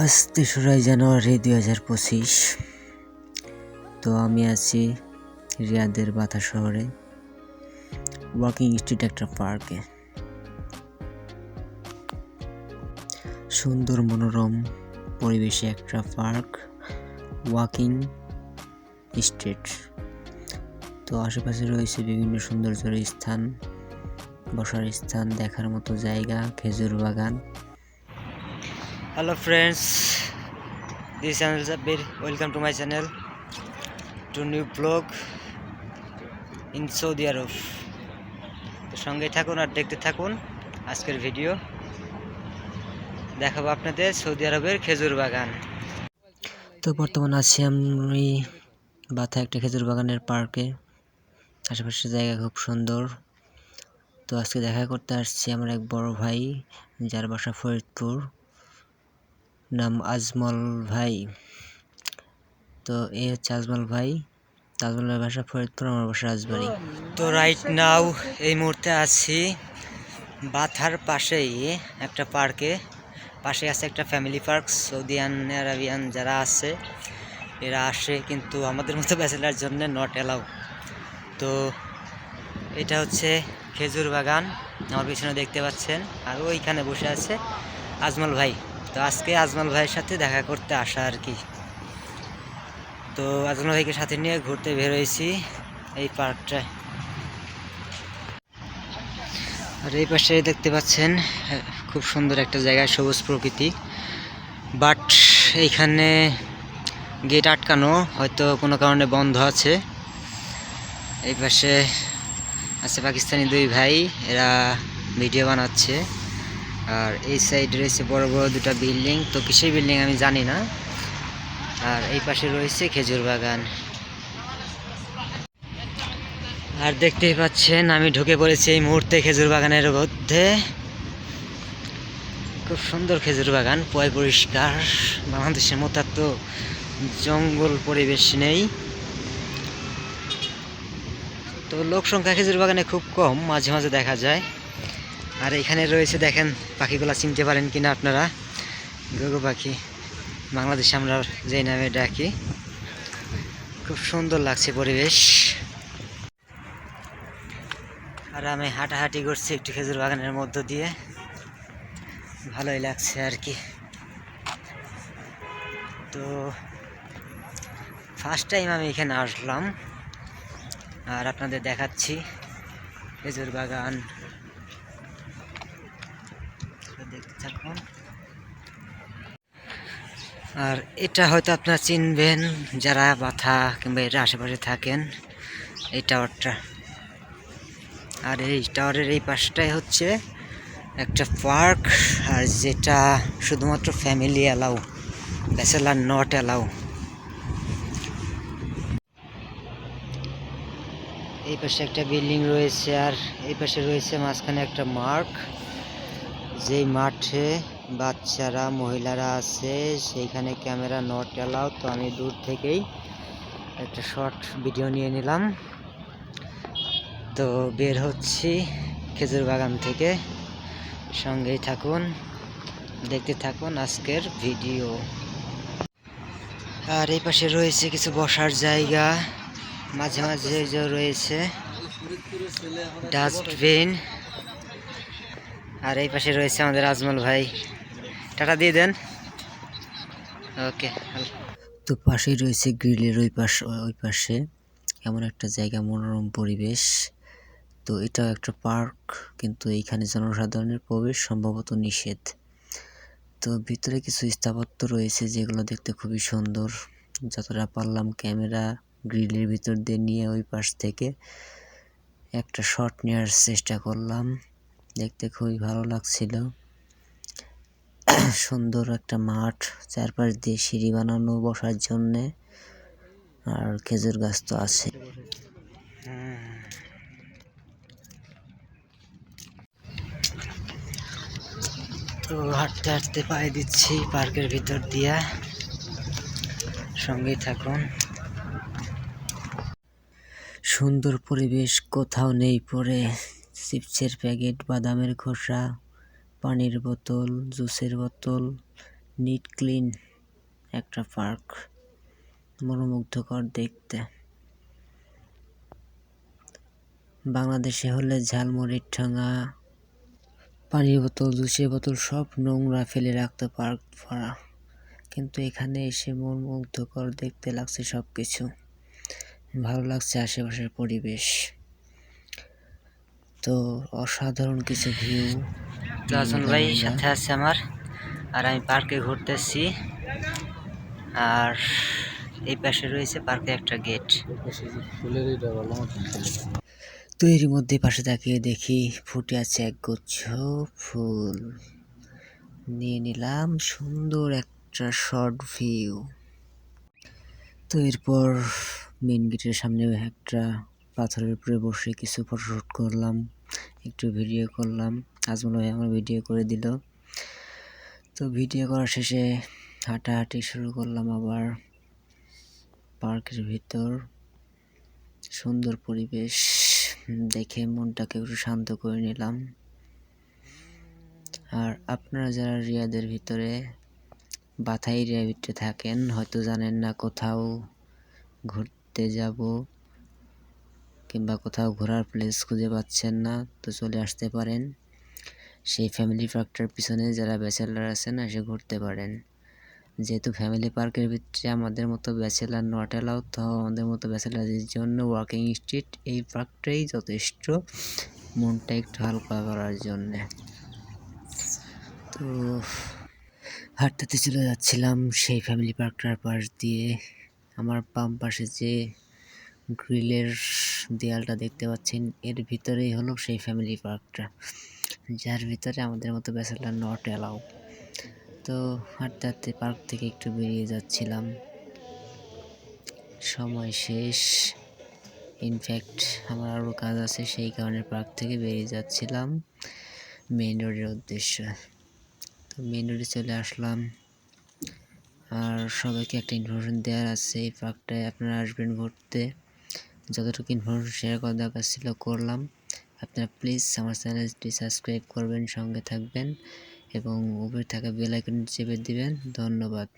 আজ তেসরাই জানুয়ারি দুই হাজার পঁচিশ। তো আমি আছি রিয়াদের বাতা শহরে, ওয়াকিং স্ট্রিট একটা পার্কে। সুন্দর মনোরম পরিবেশে একটা পার্ক, ওয়াকিং স্ট্রিট। তো আশেপাশে রয়েছে বিভিন্ন সৌন্দর্যের স্থান, বসার স্থান, দেখার মতো জায়গা, খেজুর বাগান। Hello friends, this channel is Abir. Welcome to my channel. To new vlog in Saudi তো সঙ্গে থাকুন আর দেখতে থাকুন আজকের ভিডিও দেখাবো আপনাদের সৌদি আরবের খেজুর বাগান। তো বর্তমানে আছি আমি বাথা একটা খেজুর বাগানের পার্কে। আশেপাশের জায়গা খুব সুন্দর। তো আজকে দেখা করতে আসছি আমার এক বড় ভাই, যার বাসা ফরিদপুর। নাম আজমল ভাই। তো এই হচ্ছে আজমল ভাই। আজমল ভাই বাসা ফরিদপুর, আমার বাসা রাজবাড়ি। তো রাইট নাও এই মুহূর্তে আছি বাথার পাশেই একটা পার্কে। পাশে আছে একটা ফ্যামিলি পার্ক সৌদিয়ান আরাবিয়ান যারা আছে, এরা আসে কিন্তু আমাদের মতো ব্যাচেলার জন্য নট অ্যালাউ তো এটা হচ্ছে খেজুর বাগান, আমার পিছনে দেখতে পাচ্ছেন। আর ওইখানে বসে আছে আজমল ভাই। তো আজকে আজমল ভাইয়ের সাথে দেখা করতে আসা আর কি। তো আজমল ভাইকে সাথে নিয়ে ঘুরতে বেরোয়েছি এই পার্কটায়। আর এই পাশে দেখতে পাচ্ছেন, খুব সুন্দর একটা জায়গা, সবুজ প্রকৃতি। বাট এইখানে গেট আটকানো, হয়তো কোনো কারণে বন্ধ আছে। এই পাশে আছে পাকিস্তানি দুই ভাই, এরা ভিডিও বানাচ্ছে। আর এই সাইড রয়েছে বড় বড় দুটা বিল্ডিং। তো কিসের বিল্ডিং আমি জানি না। আর এই পাশে রয়েছে খেজুর বাগান। আর দেখতেই পাচ্ছেন, আমি ঢুকে পড়েছি এই মুহূর্তে খেজুর বাগানের মধ্যে। খুব সুন্দর খেজুর বাগান পয় পরিষ্কার। বাংলাদেশের মতো এত জঙ্গল পরিবেশ নেই। তো লোক সংখ্যা খেজুর বাগানে খুব কম, মাঝে মাঝে দেখা যায়। আর এখানে রয়েছে দেখেন, পাখিগুলা চিনতে পারেন কিনা আপনারা? গগু পাখি, বাংলাদেশে আমরা যে নামে ডাকি। খুব সুন্দর লাগছে পরিবেশ। আর আমি হাঁটাহাঁটি করছি একটু খেজুর বাগানের মধ্য দিয়ে। ভালোই লাগছে আর কি। তো ফার্স্ট টাইম আমি এখানে আসলাম। আর আপনাদের দেখাচ্ছি খেজুর বাগান। থাকুন আর এটা হয়তো আপনারা চিনবেন যারা বাথা কিংবা এর আশেপাশে থাকেন, এই টাওয়ারটা। আর এই টাওয়ারের এই পাশটাই হচ্ছে একটা পার্ক, আর যেটা শুধুমাত্র family allow bachelor not allow এই পাশে একটা বিল্ডিং রয়েছে, আর এই পাশে রয়েছে মাঝখানে একটা মার্ক। যেই মাঠে বাচ্চারা মহিলারা আছে সেইখানে ক্যামেরা নট অ্যালাউ তো আমি দূর থেকেই একটা শর্ট ভিডিও নিয়ে নিলাম। তো বের হচ্ছি খেজুর বাগান থেকে। সঙ্গেই থাকুন দেখতে থাকুন আজকের ভিডিও আর এই পাশে রয়েছে কিছু বসার জায়গা। মাঝে মাঝে যে রয়েছে ডাস্টবিন আর এই পাশে রয়েছে আমাদের আজমল ভাই। টাটা দিয়ে দেন। ওকে তো পাশেই রয়েছে গ্রিলের ওই পাশ, ওই পাশে। এমন একটা জায়গা, মনোরম পরিবেশ। তো এটা একটা পার্ক, কিন্তু এইখানে জনসাধারণের প্রবেশ সম্ভবত নিষেধ। তো ভিতরে কিছু স্থাপত্য রয়েছে যেগুলো দেখতে খুবই সুন্দর। যতটা পারলাম ক্যামেরা গ্রিলের ভিতর দিয়ে নিয়ে ওই পাশ থেকে একটা শট নেওয়ার চেষ্টা করলাম। দেখতে খুবই ভালো লাগছিল। সুন্দর একটা মাঠ, চারপাশ দিয়ে সিঁড়ি বানানো বসার জন্যে। আর খেজুর গাছ তো আছে। তো হাঁটতে হাঁটতে পায়ে দিচ্ছি পার্কের ভিতর দিয়া। সঙ্গেই থাকুন। সুন্দর পরিবেশ কোথাও নেই পরে চিপসের প্যাকেট, বাদামের খোসা, পানির বোতল, জুসের বোতল, নিট ক্লিন, একটা পার্ক। মনোমুগ্ধকর দেখতে। বাংলাদেশে হলে ঝালমুড়ির ঠোঙা পানির বোতল, জুসের বোতল সব নোংরা ফেলে রাখতো পার্ক ভরা। কিন্তু এখানে এসে মন মুগ্ধকর দেখতে লাগছে সব কিছু ভালো লাগছে আশেপাশের পরিবেশ। তো অসাধারণ কিছু ভিউ রাজন ভাই সাথে আছে আমার। আর আমি পার্কে ঘুরতেছি। আর এই পাশে রয়েছে পার্কে একটা গেট তো এর মধ্যে পাশে তাকিয়ে দেখি ফুটে আছে এক গুচ্ছ ফুল। নিয়ে নিলাম সুন্দর একটা শর্ট ভিউ তো এরপর মেন গেটের সামনে একটা পাথরের উপরে বসে কিছু ফটোশ্যুট করলাম, একটু ভিডিও করলাম। আজমল ভাই আমার ভিডিও করে দিল। তো ভিডিও করার শেষে হাঁটাহাঁটি শুরু করলাম আবার পার্কের ভিতর। সুন্দর পরিবেশ, দেখে মনটাকে একটু শান্ত করে নিলাম। আর আপনারা যারা রিয়াদের ভিতরে বাথাই এরিয়ার ভিতরে থাকেন, হয়তো জানেন না কোথাও ঘুরতে যাব। কিংবা কোথাও ঘোরার প্লেস খুঁজে পাচ্ছেন না, তো চলে আসতে পারেন। সেই ফ্যামিলি পার্কটার পিছনে যারা ব্যাচেলার আছেন এসে ঘুরতে পারেন। যেহেতু ফ্যামিলি পার্কের ভিতরে আমাদের মতো ব্যাচেলার নট অ্যালাউ তো আমাদের মতো ব্যাচেলারদের জন্য ওয়াকিং স্ট্রিট এই পার্কটাই যথেষ্ট মনটা একটু হালকা করার জন্যে। তো হাঁটতে চলে যাচ্ছিলাম, সেই ফ্যামিলি পার্কটার পাশ দিয়ে। আমার বাম পাশে যে গ্রিলের দেয়ালটা দেখতে পাচ্ছেন। এর ভিতরেই হলো সেই ফ্যামিলি পার্কটা যার ভিতরে আমাদের মতো ব্যাচেলার নট অ্যালাউ তো হাঁটতে হাঁটতে পার্ক থেকে একটু বেরিয়ে যাচ্ছিলাম। সময় শেষ। ইনফ্যাক্ট আমার আরও কাজ আছে, সেই কারণে পার্ক থেকে বেরিয়ে যাচ্ছিলাম মেন রোডের উদ্দেশ্যে। তো মেন রোডে চলে আসলাম। আর সবাইকে একটা ইনফরমেশন দেওয়ার আছে, এই পার্কটায় আপনারা আসবেন ঘুরতে। যতটুকু ইনফরমেশন শেয়ার করা দরকার ছিল করলাম। আপনারা প্লিজ আমার চ্যানেলটি সাবস্ক্রাইব করবেন, সঙ্গে থাকবেন এবং উপরে থাকা বেল আইকন চেপে দিবেন। ধন্যবাদ।